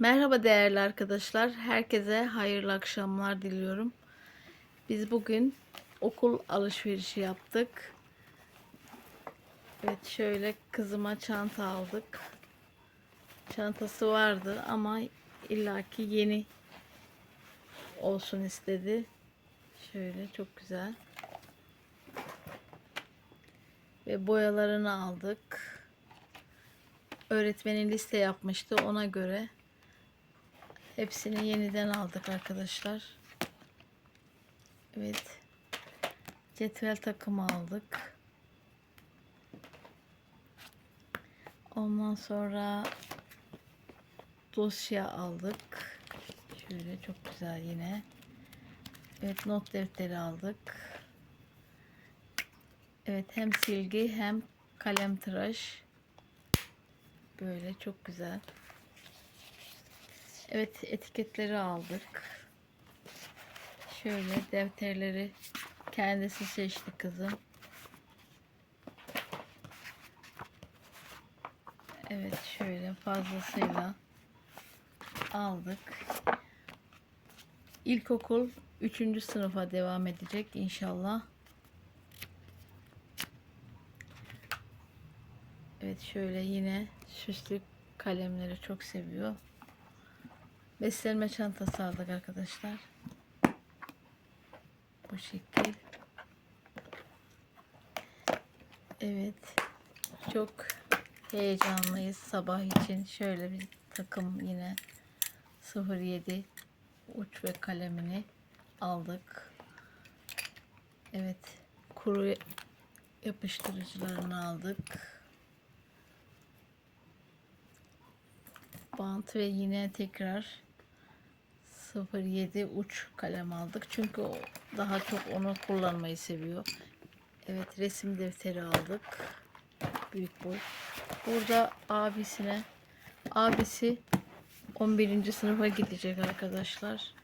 Merhaba değerli arkadaşlar. Herkese hayırlı akşamlar diliyorum. Biz bugün okul alışverişi yaptık. Evet şöyle kızıma çanta aldık. Çantası vardı ama illaki yeni olsun istedi. Şöyle çok güzel. Ve boyalarını aldık. Öğretmenin liste yapmıştı ona göre Hepsini yeniden aldık arkadaşlar. Evet. Cetvel takımı aldık. Ondan sonra dosya aldık. Şöyle çok güzel yine. Evet not defteri aldık. Evet hem silgi hem kalem tıraş. Böyle çok güzel. Evet etiketleri aldık. Şöyle defterleri kendisi seçti kızım. Evet şöyle fazlasıyla aldık. İlkokul 3. sınıfa devam edecek inşallah. Evet şöyle yine süslü kalemleri çok seviyor. Beslenme çantası aldık arkadaşlar. Bu şekil. Evet. Çok heyecanlıyız sabah için. Şöyle bir takım yine 07 uç ve kalemini aldık. Evet. Kuru yapıştırıcılarını aldık. Bant ve yine tekrar 07 uç kalem aldık. Çünkü o daha çok onu kullanmayı seviyor. Evet resim defteri aldık. Büyük boy. Burada abisine abisi 11. sınıfa gidecek arkadaşlar.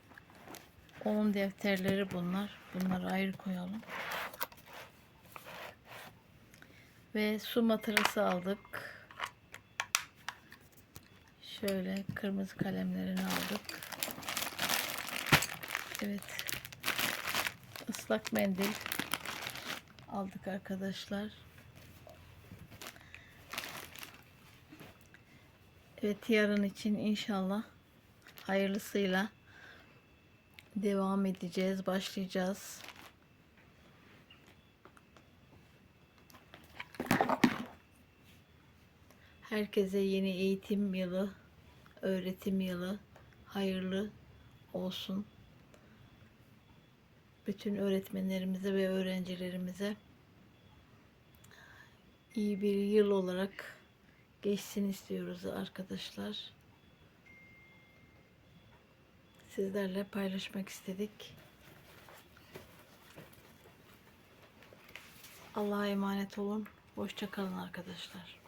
Onun defterleri bunlar. Bunları ayrı koyalım. Ve su matarası aldık. Şöyle kırmızı kalemlerini aldık. Evet. Islak mendil aldık arkadaşlar. Evet yarın için inşallah hayırlısıyla devam edeceğiz, başlayacağız. Herkese yeni eğitim yılı, öğretim yılı hayırlı olsun bütün öğretmenlerimize ve öğrencilerimize iyi bir yıl olarak geçsin istiyoruz arkadaşlar. Sizlerle paylaşmak istedik. Allah'a emanet olun. Hoşçakalın arkadaşlar.